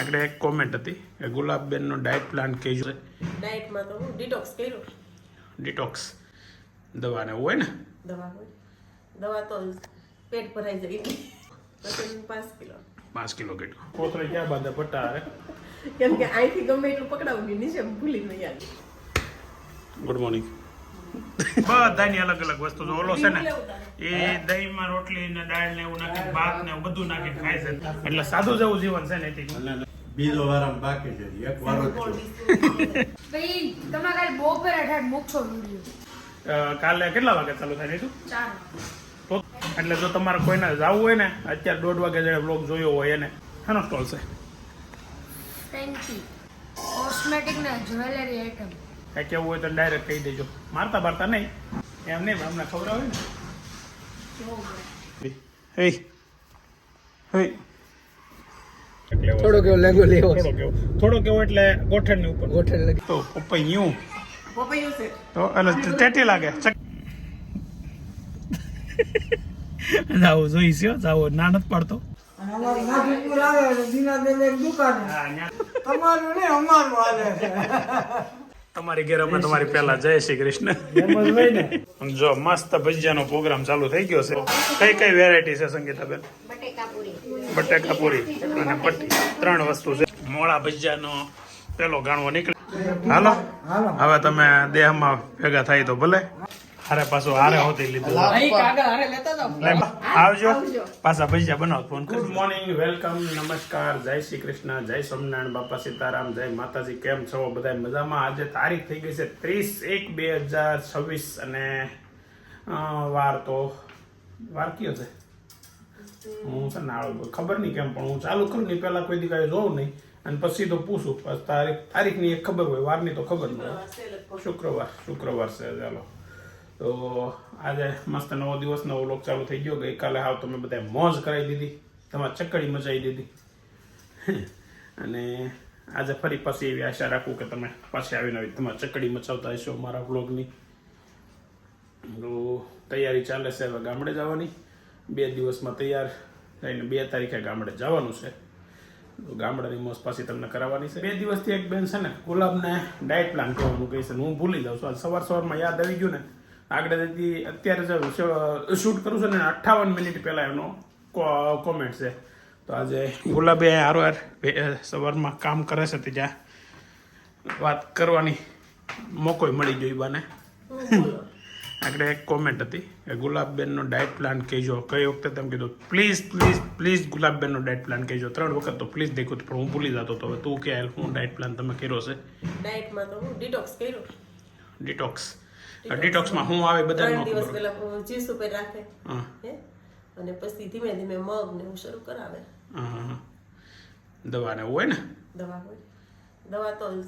આગળ એક કોમેન્ટ હતી કે ગુલાબબેનનો ડાયટ પ્લાન કહેજો ડાયટમાં તો હું ડિટોક્સ કર્યું. ડિટોક્સ દવાને એવું હોય ને? દવા હોય. દવા તો પેટ ભરાઈ જાય એટલી પછી પાંચ કિલો. પાંચ કિલો કેટલું કોથળે ક્યાં બાંધે? પટ્ટા હારે કેમ કે અહીંથી ગમે એટલું પકડાવું કે નીચે ભૂલી નહીં આવી. ગુડ મોર્નિંગ બધાની અલગ અલગ વસ્તુ જો ઓલો છે ને. એ દહીંમાં રોટલી ને દાળ ને એવું નાખી ભાત ને બધું નાખીને ખાય છે. એટલે સાદું જેવું જીવન છે ને એથી બીજો વારામાં બાકી છે એક વારો જ ભાઈ તમે કાલે બપોર અઢાર મૂકશો વિડિયો. કાલે કેટલા વાગે ચાલુ થાય શું ચાર. એટલે જો તમારે કોઈને જવું હોય ને અત્યારે દોઢ વાગે જેને બ્લોગ જોયો હોય એને હેનો સ્ટોલ છે. ફેન્સી કોસ્મેટિક ને જ્વેલરી આઇટમ કાંઈ કેવું હોય તો ડાયરેક્ટ કહી દેજો. મારતા બારતા નહીં. એમ નહીં અમને ખબર આવે ને. થોડો કેવો લેંગો લેવો? થોડો કેવો. થોડો કેવો એટલે ગોઠણની ઉપર. ગોઠણ લગી તો પપૈયું પપૈયું છે. તો એટલે ટેટી લાગે. ચક. જાવું જોઈ છે જાવો નાનત નથી પાડતો. અમારું આવે દુકાન. તમારું ને અમારું તમારી ઘેર અમે તમારી પહેલા જય શ્રી કૃષ્ણ. જો મસ્ત ભજીયાનો પ્રોગ્રામ ચાલુ થઈ ગયો છે. કઈ કઈ વેરાયટી છે સંગીતાબેન? બટેકા પૂરી અને પટ્ટી ત્રણ વસ્તુ છે. મોળા ભજીયાનો પેલો ગાણવો નીકળે. હાલો? હાલો. હવે તમે દેહમાં ભેગા થાય તો ભલે. હારે પાછો હારે હોતી લીધું. લે, આવજો. પાછા પૈસા બનાવ ફોન ગુડ મોર્નિંગ વેલકમ નમસ્કાર જય શ્રી કૃષ્ણ જય સ્વામિનારાયણ બાપા સીતારામ જય માતાજી કેમ છો? બધા મજામાં? આજે તારીખ થઈ ગઈ છે ત્રીસ એક બે હજાર છવ્વીસ અને વાર તો વાર કયો છે? હું છે ને ખબર નહીં કેમ પણ હું ચાલુ કરું નહીં પહેલાં કોઈ દીકરા જોઉં નહીં. અને પછી તો પૂછું પછી તારીખ તારીખની એક ખબર હોય વારની તો ખબર ન હોય. શુક્રવાર શુક્રવાર છે ચાલો. તો આજે મસ્ત નવો દિવસ, નવો લોક ચાલુ થઈ ગયો. ગઈકાલે હાવ તમે બધા મોજ કરાવી દીધી. તમારે ચકડી મચાવી દીધી. અને આજે ફરી પાછી એવી આશા રાખું કે તમે પાછી આવીને આવી તમારે ચકડી મચાવતા હશો મારા વ્લોગની તો તૈયારી ચાલે છે હવે ગામડે જવાની. બે દિવસમાં તૈયાર થઈને બે તારીખે ગામડે જવાનું છે. તો ગામડાની મોજ પાછી તમને કરાવવાની છે. બે દિવસથી એક બેન છે ને, ગુલાબને ડાયટ પ્લાન કરવાનું કહે છે. હું ભૂલી જાઉં છું. આજ સવાર સવારમાં યાદ આવી ગયું ને આગળથી અત્યારે જે શૂટ કરું છું ને અઠ્ઠાવન મિનિટ પહેલાં એનો કોમેન્ટ છે. તો આજે ગુલાબે હારો હાર સવારમાં કામ કરે છે તે જ્યાં વાત કરવાની મોકોય મળી ગયો બાને આગળ એક કોમેન્ટ હતી કે ગુલાબબેનનો ડાયટ પ્લાન કહેજો. કઈ વખતે તમે કીધું પ્લીઝ પ્લીઝ પ્લીઝ ગુલાબબેનનો ડાયટ પ્લાન કહેજો. ત્રણ વખત તો પ્લીઝ દેખું પણ હું ભૂલી જતો તો હવે તું કે હું ડાયટ પ્લાન તમે કર્યો છે? ડાયટમાં તો હું ડિટોક્સ કર્યો. ડિટોક્સ ડિટોક્સમાં હું આવે બધા ત્રણ દિવસ પહેલા જીસ ઉપર રાખે હા. હે? અને પછી ધીમે ધીમે મગ ને એવું શરૂ કરાવે. દવા હા, હા એવું હોય ને? દવા હોય. દવા તો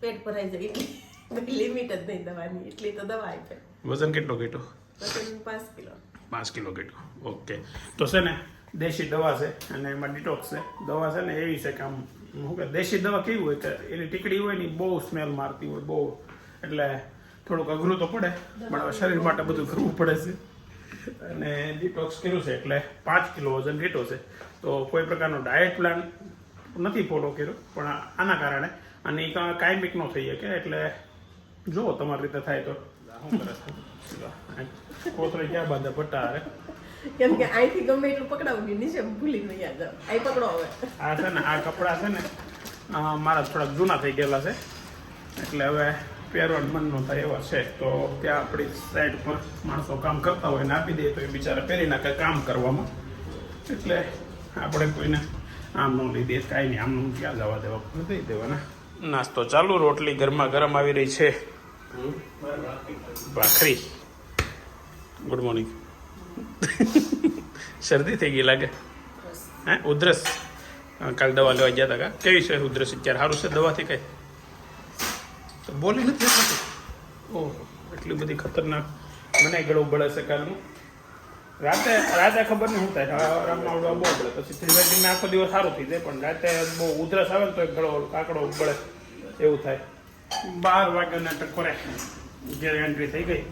પેટ ભરાઈ જાય એટલી. લિમિટ જ નહીં દવાની એટલી તો દવા આપે. વજન કેટલો ઘટ્યો? વજન પાંચ કિલો. પાંચ કિલો ઘટ્યો. ઓકે. તો છે ને દેશી દવા છે અને એમાં ડિટોક્સ છે. દવા છે ને એવી છે કે આમ શું કે દેશી દવા કેવી હોય કે એની ટીકડી હોય ને બહુ સ્મેલ મારતી હોય બહુ. એટલે થોડુંક અઘરું તો પડે પણ શરીર માટે બધું કરવું પડે છે. અને ડિટોક્સ કર્યું છે એટલે પાંચ કિલો વજન ઘટ્યો છે. તો કોઈ પ્રકારનો ડાયટ પ્લાન નથી ફોલો કર્યો પણ આના કારણે. અને એ કાયમિક નો થઈ શકે એટલે જો તમારી રીતે થાય તો. શું કરે કોથળે ક્યાં બાંધે? પટ્ટા અરે કેમ કે અહીંથી ગમે એટલું પકડાવું કે નીચે ભૂલી નહીં યાદ અહીં પકડો હવે. આ છે ને આ કપડાં છે ને મારા થોડાક જૂના થઈ ગયેલા છે. એટલે હવે પહેરવાનું મન ન થાય એવા છે. તો ત્યાં આપણી સાઈડ પર માણસો કામ કરતા હોય ને આપી દે તો એ બિચારા પહેરી નાખે કામ કરવામાં. એટલે આપણે કોઈને આમ ન લઈ દે કાંઈ નહીં. આમ ક્યાં જવા દેવા. દઈ દેવાના. નાસ્તો ચાલુ રોટલી ગરમા ગરમ આવી રહી છે. ભાખરી. ગુડ મોર્નિંગ શરદી થઈ ગઈ લાગે? હે ઉધરસ? કાલ દવા લેવા ગયા હતા કા? કેવી છે ઉધરસ અત્યારે? સારું છે? દવાથી કઈ? તો બોલી નથી ઓહ, એટલી બધી ખતરનાક મને ગળું બળે છે કાલનું. રાતે રાતે ખબર નહીં હું થાય. આરામમાં ઉડવા બહુ બળે પછી ધીમે ધીમે આખો દિવસ સારું થઈ જાય, પણ રાતે બહુ ઉધરસ આવે ને તો એક ગળો કાકડો બળે એવું થાય. બાર વાગ્યાના ટકોરે ઘેર એન્ટ્રી થઈ ગઈ.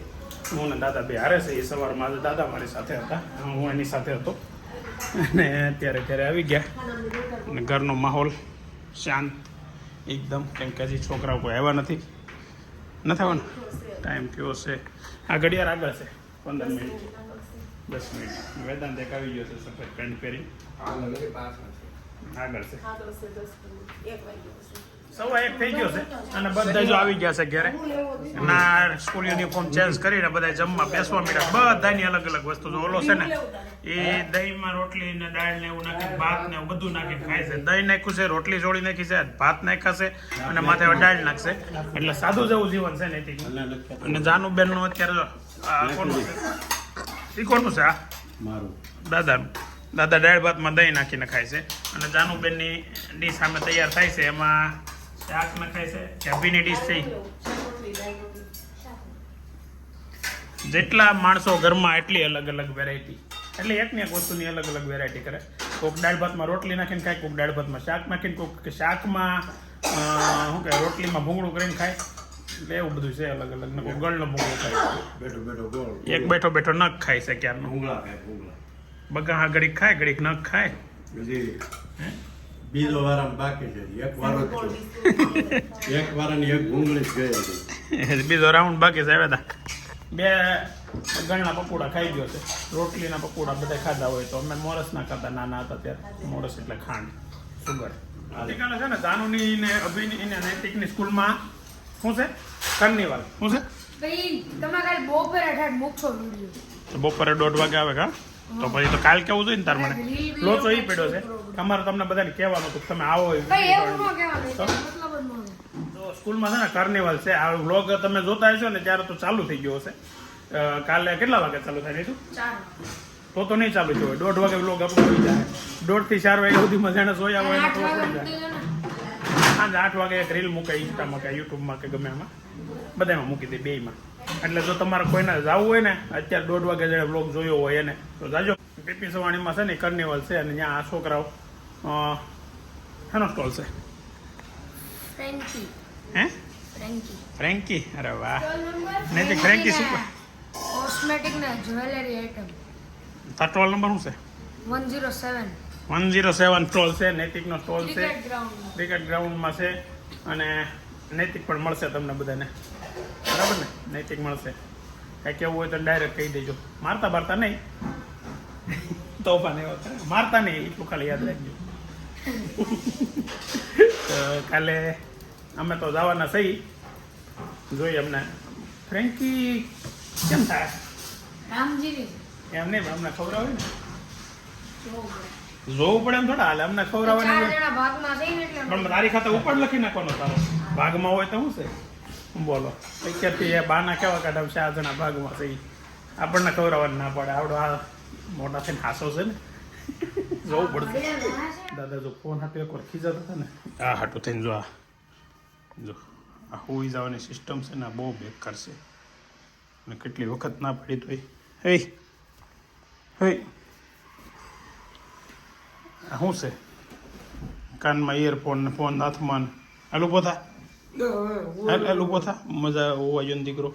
હું ને દાદા બે હારે છે. એ સવારમાં આજે દાદા મારી સાથે હતા. હું એની સાથે હતો. અને અત્યારે ઘરે આવી ગયા. અને ઘરનો માહોલ શાંત એકદમ કેમ કે હજી છોકરાઓ કોઈ આવ્યા નથી. નથી આવવાના ટાઈમ થયો છે આ ઘડિયાળ આગળ છે. પંદર મિનિટ. દસ મિનિટ. વેદાંત એક આવી ગયો છે સફેદ પેન્ટ પહેરી. આગળ છે. આગળ છે એક સવા એક થઈ ગયો છે. અને બધા જો આવી ગયા છે ઘરે. ના સ્કૂલ યુનિફોર્મ ચેન્જ કરીને બધા જમવા બેસવા મળ્યા બધાની અલગ અલગ વસ્તુ જો ઓલો છે ને એ દહીંમાં રોટલી ને દાળ ને એવું નાખીને ભાત ને એવું બધું નાખીને ખાય છે. દહીં નાખ્યું છે રોટલી જોડી નાખી છે ભાત નાખ્યા છે અને માથે દાળ નાખશે. એટલે સાદું જેવું જીવન છે નૈતિક અને જાનુબેનનું અત્યારે કોનું છે? એ કોનું છે આ? મારું. દાદાનું. દાદા દાળ ભાતમાં દહીં નાખીને ખાય છે. અને જાનુબેનની ડીશ સામે તૈયાર થાય છે એમાં શાક નખાય છે. કે અભીની ડીશ છે જેટલા માણસો ઘરમાં એટલી અલગ અલગ વેરાયટી એટલે એક ને એક વસ્તુની અલગ અલગ વેરાયટી કરે. કોક દાળ ભાતમાં રોટલી નાખીને ખાય કોક દાળ ભાતમાં શાક નાખીને કોક શાકમાં શું કહે રોટલીમાં ભૂંગળું કરીને ખાય. એટલે એવું બધું છે અલગ અલગ. ને ગળનો ભૂંગળો ખાય. બેઠો બેઠો ગોળ. એક બેઠો બેઠો નખ ખાય છે ક્યારનો. ભૂંગળા ખાય ભૂંગળા. બગા ઘડીક ખાય ઘડીક નખ ખાય. બીજો વારામાં બાકી છે. એક વારો. એક વારાની એક ભૂંગળી જ ગઈ હતી. બીજો રાઉન્ડ બાકી છે આવ્યા બે ગણના પકોડા ખાઈ ગયો છે. રોટલીના પકોડા બધા ખાધા હોય તો અમે મોરસના ખાતા નાના હતા ત્યારે મોરસ એટલે ખાંડ સુગર. આવતીકાલે છે ને જાનુની ને અભિની ને નૈતિકની સ્કૂલમાં શું છે? કાર્નિવલ. શું છે? ભાઈ તમે કાલે બપોરે દોઢ વાગે આવે કા? તો પછી તો કાલ કેવું જોઈએ ને તાર મને? લોચો ઈ પડ્યો છે. અમારે તમને બધાને કહેવાનું હતું તમે આવો. તો? સ્કૂલમાં છે ને કાર્નિવલ છે. આ વ્લોગ તમે જોતા હશો ને ત્યારે તો ચાલુ થઈ ગયો હશે. કાલે કેટલા વાગે ચાલુ થાય તું તો તો નહીં ચાલુ થયો દોઢ વાગે વ્લોગ અપલોડ થઈ જાય. દોઢથી ચાર વાગે સુધીમાં મજાને જોયા હોય સાંજે આઠ વાગે એક રીલ મૂકે ઇન્સ્ટામાં કે યુટ્યુબમાં કે ગમે એમાં. બધામાં મૂકી દે બેમાં એટલે જો તમારે કોઈને જવું હોય ને અત્યારે દોઢ વાગે જેને વ્લોગ જોયો હોય એને તો જાજો. પીપી સવાણીમાં છે ને કર્નિવલ છે અને ત્યાં આ છોકરાઓ શેનો સ્ટોલ છે ફ્રેન્કી હે ફ્રેન્કી ફ્રેન્કી અરે વાહ નહીં ફ્રેન્કી શું? કોસ્મેટિક ને જ્વેલરી આઇટમ તાર સ્ટોલ નંબર શું છે one zero seven one zero seven stall છે નૈતિકનો સ્ટોલ છે ક્રિકેટ ગ્રાઉન્ડ ક્રિકેટ ગ્રાઉન્ડમાં છે અને નૈતિક પણ મળશે તમને બધાને. બરાબર ને? નૈતિક મળશે. કાંઈ કેવું હોય તો ડાયરેક્ટ કહી દેજો. મારતા મારતા નહીં. તોફાન એવો. મારતા નહીં એટલું ખાલી યાદ રાખજો. કાલે અમે તો જવાના સહી. જોઈએ અમને. ફ્રેન્કી કેમ થાય? એમ નહીં અમને ખબર હોય ને. જોવું પડે. એમ થોડા હાલે અમને ખબર ચાર આવવાની હોય. જણા ભાગમાં છે ને પણ તારી ખાતે ઉપર લખી નાખવાનો તારો. ભાગમાં હોય તો શું છે? બોલો. અત્યારથી એ બાના કેવા છે? આ જણા ભાગમાં સહી. આપણને ખવડાવવાનું ના પડે. આવડો આ મોટા થઈને હાસો છે ને. જોવું પડશે દાદા જો ફોન હતો એક વાર ખીજાતા હતા ને આ હાટું થઈને જો આ જો આ હોઈ જવાની સિસ્ટમ છે ને આ બહુ બેકાર છે અને કેટલી વખત ના પડી તોય હે હે આ શું છે કાનમાં ઇયરફોન ને ફોન હાથમાં ને હાલ ઊભો થા હાલ ઊભો થા મજા હોવા જોઈએ દીકરો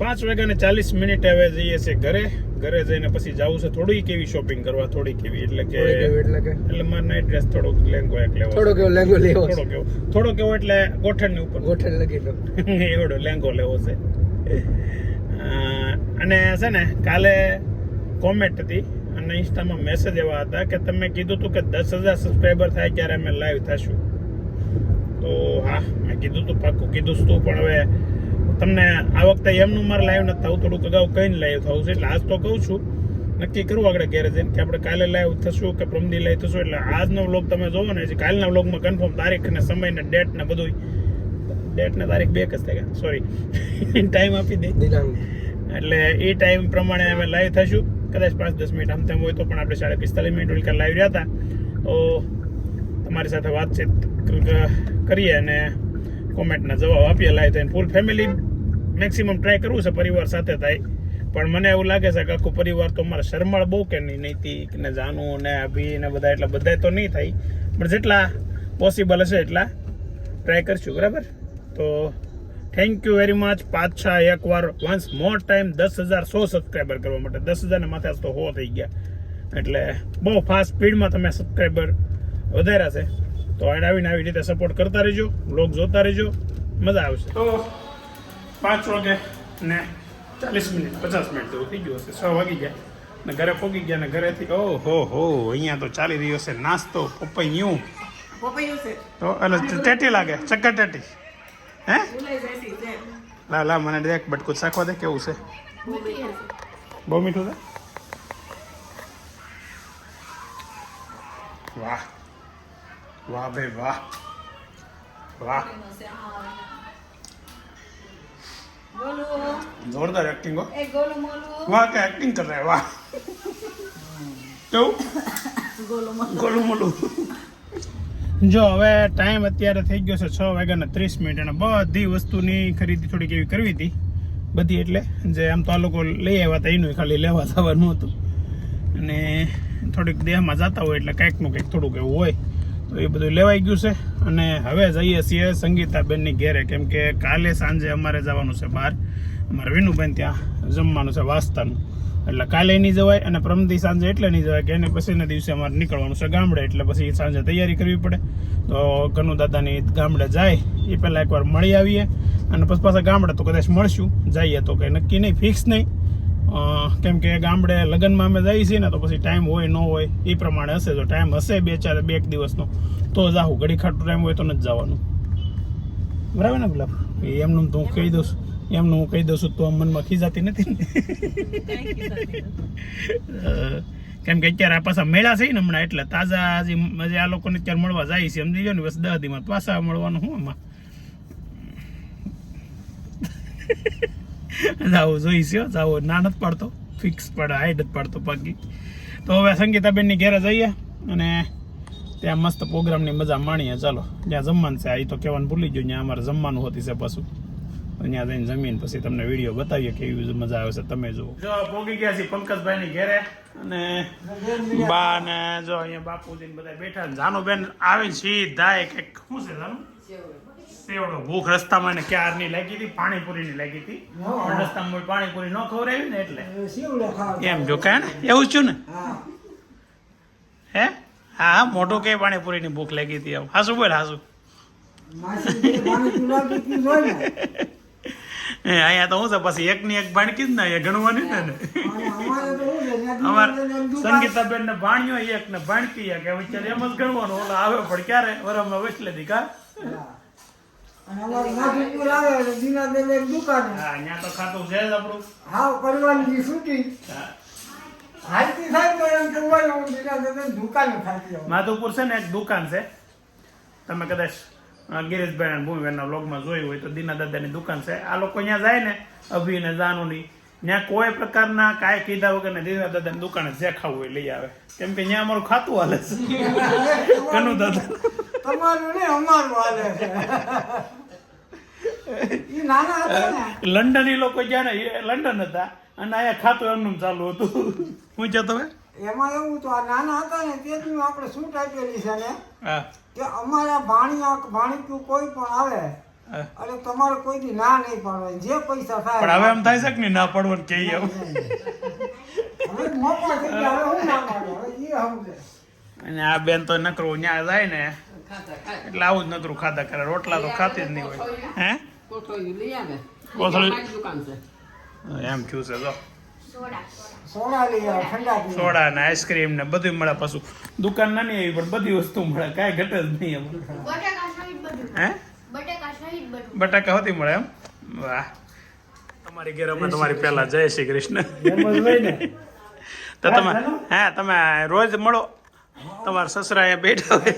પાંચ વાગ્યા ને ચાલીસ મિનિટ હવે જઈએ છે ઘરે. ઘરે જઈને પછી જવું છે થોડીક કેવી શોપિંગ કરવા થોડી કેવી એટલે કે એટલે મારે નાઈટ ડ્રેસ થોડોક લેંગો એક લેવો થોડો કેવો લેંગો લેવો થોડો કેવો. થોડો કેવો એટલે ગોઠણની ઉપર. ગોઠણ લગી તો એવડો લેંગો લેવો છે. અને છે ને કાલે કોમેન્ટ હતી અને ઇન્સ્ટામાં મેસેજ એવા હતા કે તમે કીધું હતું કે દસ હજાર સબસ્ક્રાઈબર થાય ત્યારે અમે લાઈવ થશું. તો હા મેં કીધું હતું પાક્કું કીધું હતું પણ હવે તમને આ વખતે એમનું મારે લાઈવ નથી થવું થોડુંક અગાઉ કહીને લાઈવ થવું છે. એટલે આજ તો કહું છું નક્કી કરવું આગળ ઘેરે જઈને કે આપણે કાલે લાઈવ થશું કે પ્રમદી લાઈવ થશું. એટલે આજનો વ્લોગ તમે જોવો ને કાલના વ્લોગમાં કન્ફર્મ તારીખ ને સમય ને ડેટ ને બધું ડેટ ને તારીખ બે જ થાય સોરી ટાઈમ આપી દે. એટલે એ ટાઈમ પ્રમાણે અમે લાઈવ થશું. કદાચ પાંચ દસ મિનિટ આમ તેમ હોય તો પણ આપણે સાડા પિસ્તાલીસ મિનિટ ઓલી લાઈવ રહ્યા હતા. તો તમારી સાથે વાતચીત કરીએ અને કોમેન્ટના જવાબ આપીએ લાય થઈને ફૂલ ફેમિલી મેક્સિમમ ટ્રાય કરવું છે, પરિવાર સાથે થાય. પણ મને એવું લાગે છે કે આખું પરિવાર તો મારા શરમાળ બહુ કે નહીં, નૈતિક ને જાનુ ને અભી ને બધા એટલે બધા તો નહીં થાય. પણ જેટલા પોસિબલ હશે એટલા ટ્રાય કરશું, બરાબર? તો થેન્ક યુ વેરી મચ પાછા એકવાર વન્સ મોર ટાઈમ દસ હજાર સો સબસ્ક્રાઈબર કરવા માટે. દસ હજારને માથે તો હો થઈ ગયા. એટલે બહુ ફાસ્ટ સ્પીડમાં તમે સબસ્ક્રાઈબર વધાર્યા છે. તો આડ આવીને આવી રીતે સપોર્ટ કરતા રહેજો બ્લોગ જોતા રહેજો મજા આવશે. તો પાંચ વાગે ને ચાલીસ મિનિટ પચાસ મિનિટ જેવું થઈ ગયું હશે છ વાગી ગયા. ને ઘરે પહોંચી ગયા ને ઘરેથી ઓ હો હો અહીંયા તો ચાલી રહ્યો છે નાસ્તો પપૈયું. પપૈયું છે. તો એટલે ટેટી લાગે ચક્કર ટેટી હે. લા લા મને દેખ બટકું ચાખવા દે કેવું છે. બહુ મીઠું છે? વાહ. વાહ ભાઈ વાહ. વાહ. જોરદાર એક્ટિંગ હો. વાહ, કે એક્ટિંગ કર રહા વાહ. કેવું? ગોલું મોલું જો હવે ટાઈમ અત્યારે થઈ ગયો છે છ વાગ્યાના ત્રીસ મિનિટ અને બધી વસ્તુની ખરીદી થોડીક એવી કરવી હતી. બધી એટલે જે આમ તો આ લોકો લઈ આવ્યા હતા એનું ખાલી લેવા થવાનું હતું. અને થોડીક દેહમાં જતા હોય એટલે કંઈકનું કંઈક થોડુંક એવું હોય. તો એ બધું લેવાઈ ગયું છે. અને હવે જઈએ છીએ સંગીતાબેનની ઘેરે. કેમ કે કાલે સાંજે અમારે જવાનું છે બહાર. અમારે વિનુબેન ત્યાં જમવાનું છે, વાસ્તાનું. એટલે કાલે નહીં જવાય અને પ્રમદી સાંજે એટલે નહીં જવાય, કે એને પછીના દિવસે અમારે નીકળવાનું છે ગામડે. એટલે પછી સાંજે તૈયારી કરવી પડે. તો કનુ દાદાની ગામડે જાય, એ પહેલાં એકવાર મળી આવીએ. અને પછી પાછા ગામડે તો કદાચ મળશું. જઈએ તો કંઈ નક્કી નહીં, ફિક્સ નહીં. કેમ કે ગામડે લગ્નમાં અમે જઈએ છીએ ને તો પછી ટાઈમ હોય ન હોય એ પ્રમાણે હશે. જો ટાઈમ હશે બે ચાર બે એક દિવસનો તો જાઉં ઘડી ખાટું ટાઈમ હોય તો નથી જવાનું. બરાબર ને ગુલાબ? એમનું તો હું કહી દઉં છું. એમનું હું કહી દઉં છું તો આમ મનમાં ખીજાતી નથી ને? કેમ કે અત્યારે આ પાછા મેળા છે ને હમણાં એટલે તાજા હજી હજી આ લોકોને અત્યારે મળવા જાય છે સમજી ગયો ને બસ દસ દીમાં પાછા મળવાનું હું આમાં. જાવું જોઈશ જાવું ના નથી પાડતો. ફિક્સ પડે હાઈટ જ પાડતો પાકી તો હવે સંગીતાબેનની ઘેરે જઈએ અને ત્યાં મસ્ત પ્રોગ્રામની મજા માણીએ. ચાલો, જ્યાં જમવાનું છે, આ તો કહેવાનું ભૂલી ગયું ત્યાં અમારે જમવાનું હોતી છે પાછું. ત્યાં જઈને જમીન, પછી તમને વીડિયો બતાવીએ કેવી મજા આવે છે. તમે જુઓ. જો પોગી ગયા છીએ પંકજભાઈની ઘેરે. અને બા ને જો અહીંયા બાપુજી બધા બેઠા જાનુ બેન આવીને સીધા એક શું છે, જાનુ? સેવડો ભૂખ રસ્તામાં એને ક્યારની લાગી હતી? પાણીપુરીની લાગી હતી. પણ રસ્તામાં કોઈ પાણીપુરી ન ખવડાવી ને એટલે. એમ જો કે એવું છું ને? હે. હા? મોટો કે પાણીપુરીની ભૂખ લાગી હતી એમ હાસુ બોલ હાસુ. ને. અહીંયા તો હું છે પછી એક ની એક ભાણકી જ ને અહીંયા ગણવાની ને. અમારે સંગીતાબેન ને ભાણ્યો એક ને ભાણકી એક. એમ જ ગણવાનું ઓલા આવે પણ ક્યારે? વરમ વસલે દી કા હા. અને અમારે માધુપુર આવે એટલે દીનાબેન એક દુકાને. હા અહીંયા તો ખાતું છે જ આપણું. હાવ પરવાનગી છૂટી. હાલતી થાય એમ કહેવાય હું દીનાબેન દુકાને ખાતી હોઉં. છે ને એક દુકાન છે. તમે કદાચ ગિરીશભાઈ અને ભૂમિબેનના બ્લોગમાં જોયું હોય તો દીના દાદાની દુકાન છે. આ લોકો અહીંયા જાય ને અભી ને જાનુની ત્યાં કોઈ પ્રકારના કાંઈ કીધા વગર ને દીના દાદાની દુકાને જે ખાવું હોય લઈ આવે. કેમ કે ત્યાં અમારું ખાતું હાલે છે. કનુ દાદા. તમારું નહીં અમારું હાલે છે. નાના હતા ને. લંડન એ લોકો ગયા ને લંડન હતા. અને અહીંયા ખાતું એમનું ચાલુ હતું. હું છે તમે? એમાં એવું તો આ નાના હતા ને તેથી આપણે શું ટાઈપેલી છે ને હા. કે અમારા ભાણિયા ભાણીકું કોઈ પણ આવે. અને તમારે કોઈથી ના નહીં પાડવાની જે પૈસા પણ થાય હવે એમ થાય છે કે નહીં ના પડવાનું કે એમ? હવે મોકો થઈ ગયા હવે હું ના પાડું હવે એ સમજે. અને આ બેન તો નકરો ત્યાં જાય ને એટલે આવું જ નતરું ખાધા કરે. રોટલા તો ખાતી જ નહીં હોય. હે? કોથળી. એમ થયું છે તો. સોડા ને આઈસ્ક્રીમ ને બધું મળે પાછું. દુકાન નાની આવી પણ બધી વસ્તુ મળે. કાંઈ ઘટે જ નહીં એમ. બટેકા સહિત બધું. હે? બટેકા સહિત બધું. બટાકા હોતી મળે એમ? વાહ. તમારી ઘેર અમે તમારી પહેલા જય શ્રી કૃષ્ણ. તો તમે હા તમે રોજ મળો. તમારા સસરા અહીંયા બેઠા હોય.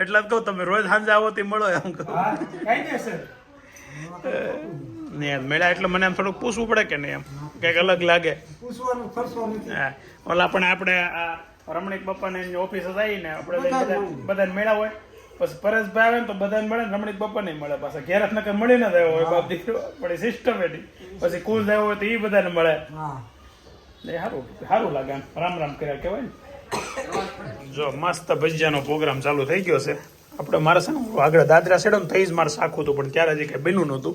એટલે જ કહું તમે રોજ સાંજે આવો તે મળો એમ કહું. ને મેળા એટલે મને એમ થોડુંક પૂછવું પડે કે નહીં એમ? કંઈક અલગ લાગે. પૂછવાનો ખર્ચો નથી. હા. ઓલા પણ આપણે આ રમણીક બાપાને એની ઓફિસે જઈને આપણે બધા મેળા હોય. પછી પરેશભાઈ આવે ને તો બધાને મળે ને રમણીક બાપા નહીં મળે પાછા. ઘેર જ નકર મળી ના દેવો હોય બાપ દીકરો. પણ સિસ્ટમેટિક પછી કુલ થયો હોય તો એ બધાને મળે. હા. એ સારું સારું લાગે એમ રામ રામ કર્યા કહેવાય ને. જો મસ્ત ભજીયાનો પ્રોગ્રામ ચાલુ થઈ ગયો છે. આપણે મારે છે ને આગળ દાદરા સેડો ને થઈ જ મારે સાખું હતું પણ ત્યારે હજી કંઈ બન્યું નહોતું.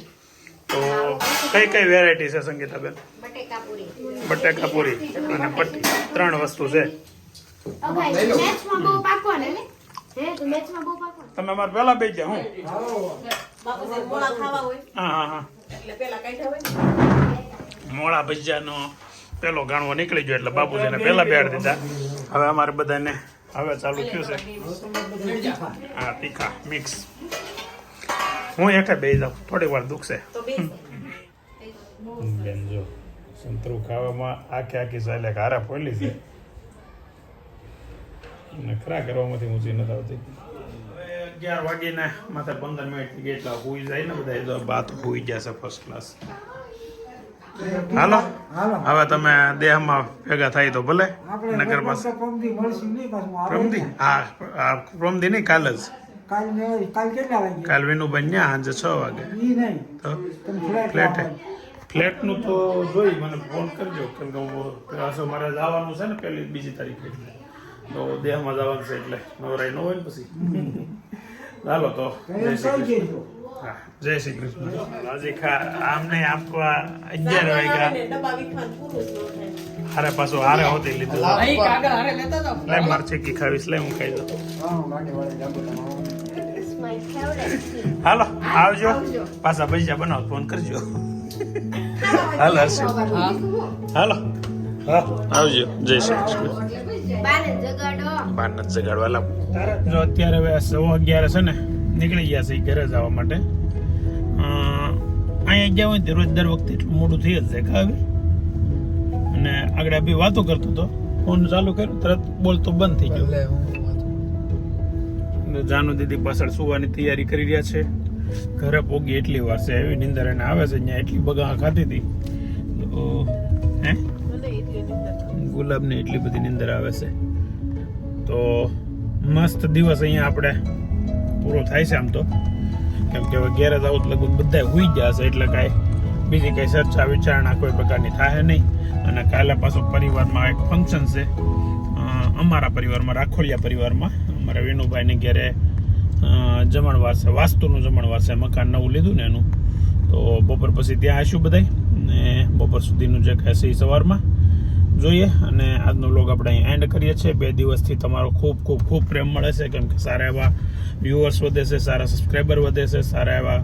તો કઈ કઈ વેરાયટી છે સંગીતાબેન? બટેકા પૂરી અને પટ્ટી ત્રણ વસ્તુ છે. તમે અમારે પેલા બે ગયા હું? મોળા ખાવા હોય. હા હા હા. એટલે પેલા કાઢ્યા હોય મોળા ભજીયાનો પેલો ગાણવો નીકળી ગયો એટલે બાપુજીને પેલા બેડ દીધા. હવે અમારે બધાને હવે ચાલુ થયું છે. હા તીખા મિક્સ. હું એકે બે જાઉં થોડી વાર દુખશે. બેન જો સંતરું ખાવામાં આખી આખી સાલે હારા ફોલી છે. અને ખરા કરવામાંથી ઊંચી નથી આવતી. હવે અગિયાર વાગીને માથે પંદર મિનિટ એટલા ગઈ જાય ને બધા. એ તો બાત ભૂઈ ગયા છે ફર્સ્ટ ક્લાસ હાલો? હવે તમે દેહમાં ભેગા થાય તો ભલે. નગર પાસે પ્રમદી. હા પ્રમદી નહીં કાલ જ. કાલ મેં બન્યા સાંજે છ વાગે. ઈ નહીં. તો તમે ફ્લેટ ફ્લેટે ફ્લેટનું તો જોઈ મને ફોન કરજો કેમ કે હું મારે જવાનું છે ને પહેલી બીજી તારીખે. તો દેહમાં જવાનું છે એટલે નવરાઈ ન હોય ને પછી. ચાલો તો જય શ્રી કૃષ્ણ. હા જય શ્રી કૃષ્ણ. હજી ખા આમને આપવા અગિયાર વાગ્યા. હારે પાછું હારે હોતી લીધું. લે મરચી કી ખાવીશ લે હું ખાઈ દઉં. હાલો આવજો. પાછા ભજીયા બનાવ ફોન કરજો. હાલો હાલો. આવજો. જય શ્રી કૃષ્ણ. બાર જ જગાડવા લાવ. જો અત્યારે હવે સવા અગિયાર છે ને નીકળી ગયા છે ઘરે જવા માટે. અહીંયા ગયા હોય રોજ દર વખતે એટલું મોડું થઈ જ જાય ખાવે અને આગળ બી વાતો કરતો હતો. ફોન ચાલુ કર્યો તરત બોલતો બંધ થઈ ગયો. અને જાનુ દીદી પાછળ સુવાની તૈયારી કરી રહ્યા છે. ઘરે પોગી એટલી વાર છે એવી નિંદર એને આવે છે અહીંયા એટલી બગા ખાધી હતી. તો હે? ગુલાબને એટલી બધી નીંદર આવે છે. તો મસ્ત દિવસ અહીંયા આપણે પૂરો થાય છે આમ તો. કેમ કે હવે ઘેર આવું તો લગભગ બધા હોઈ ગયા છે, એટલે કાંઈ બીજી કંઈ ચર્ચા વિચારણા કોઈ પ્રકારની થાય નહીં. અને કાલે પાછું પરિવારમાં એક ફંક્શન છે અમારા પરિવારમાં રાખોડિયા પરિવારમાં. અમારા વિનુભાઈને ઘેરે જમણવાર છે, વાસ્તુનું જમણવાર છે, મકાન નવું લીધું ને એનું. તો બપોર પછી ત્યાં આવીશું બધાય. ને બપોર સુધીનું જે કહેશે એ સવારમાં. જોઈએ અને આજનો વ્લોગ આપણે અહીં એન્ડ કરીએ છીએ. બે દિવસથી તમારો ખૂબ ખૂબ ખૂબ પ્રેમ મળે છે. કેમ કે સારા એવા વ્યૂઅર્સ વધે છે, સારા સબસ્ક્રાઈબર વધે છે, સારા એવા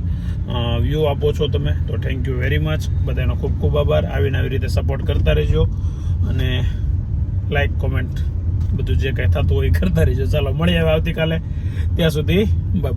વ્યૂ આપો છો તમે. તો થેન્ક યુ વેરી મચ બધાનો ખૂબ ખૂબ આભાર. આવીને આવી રીતે સપોર્ટ કરતા રહેજો અને લાઈક કોમેન્ટ બધું જે કંઈ થતું હોય એ કરતા રહેજો. ચાલો, મળીએ હવે આવતીકાલે. ત્યાં સુધી બાય